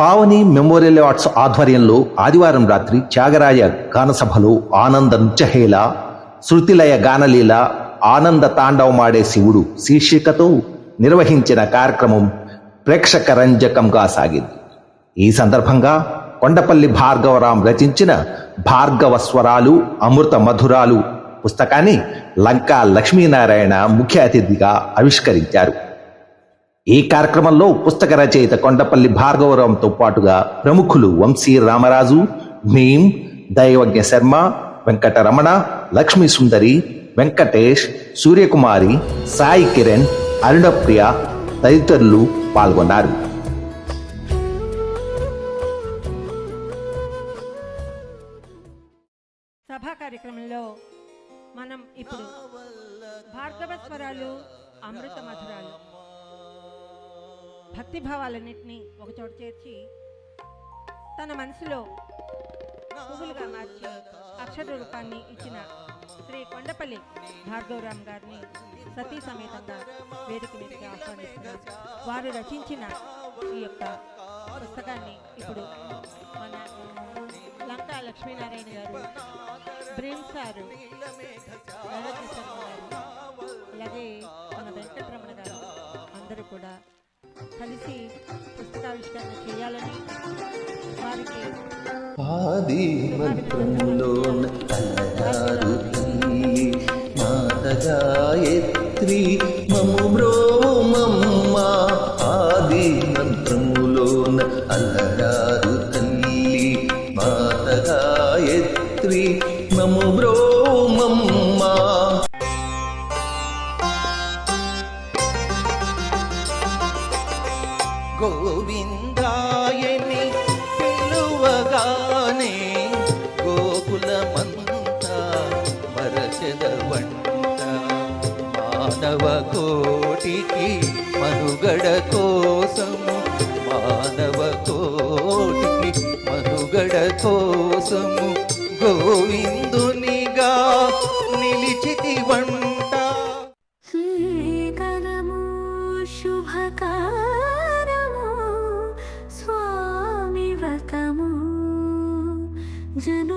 Pavani memorial arts ఆధ్వర్యంలో ఆదివారం రాత్రి త్యాగరాయ గానసభలో ఆనంద నృత్యహేళ శృతిలయ గానలీల ఆనంద తాండవమాడే శివుడు శీర్షికతో నిర్వహించిన కార్యక్రమం ప్రేక్షక రంజకంగా సాగింది. ఈ సందర్భంగా కొండపల్లి భార్గవరాం రచించిన భార్గవ స్వరాలు అమృత మధురాలు పుస్తకాన్ని లంకా లక్ష్మీనారాయణ ముఖ్య అతిథిగా ఆవిష్కరించారు. ఈ కార్యక్రమంలో పుస్తక రచయిత కొండపల్లి భార్గవరావుతో పాటుగా ప్రముఖులు వంశీ రామరాజు భీం దైవజ్ఞ శర్మ వెంకటరమణ లక్ష్మీ సుందరి వెంకటేష్ సూర్యకుమారి సాయి కిరణ్ అరుణప్రియ తదితరులు పాల్గొన్నారు. సభా కార్యక్రమంలో మనం ఇప్పుడు భార్గవ స్వరాలు అమృత మధురాలు భక్తి భావాలన్నింటినీ ఒకచోట చేర్చి తన మనసులో పువ్వులుగా మార్చి అక్షర రూపాన్ని ఇచ్చిన శ్రీ కొండపల్లి భార్గవరామ్ గారిని సతీ సమేతంగా వేదిక మీదకి ఆహ్వానిస్తున్నారు వారు రచించిన ఈ యొక్క పుస్తకాన్ని ఇప్పుడు మన లంకా లక్ష్మీనారాయణ గారు బ్రేమ్ సారు అలాగే ఆది మంత్రములోన అలరారు తల్లి మాత మము బ్రోమమ్మ ఆది మంత్రములోన అలరారు తల్లి మాత గాయత్రి మము బ్రోమమ్మ గోవింద పిలువగానే గోకులమంతా మరచెదవంట. మానవ కోటికి మనుగడ కోసము మానవ కోటికి మనుగడ కోసము గోవింద যেন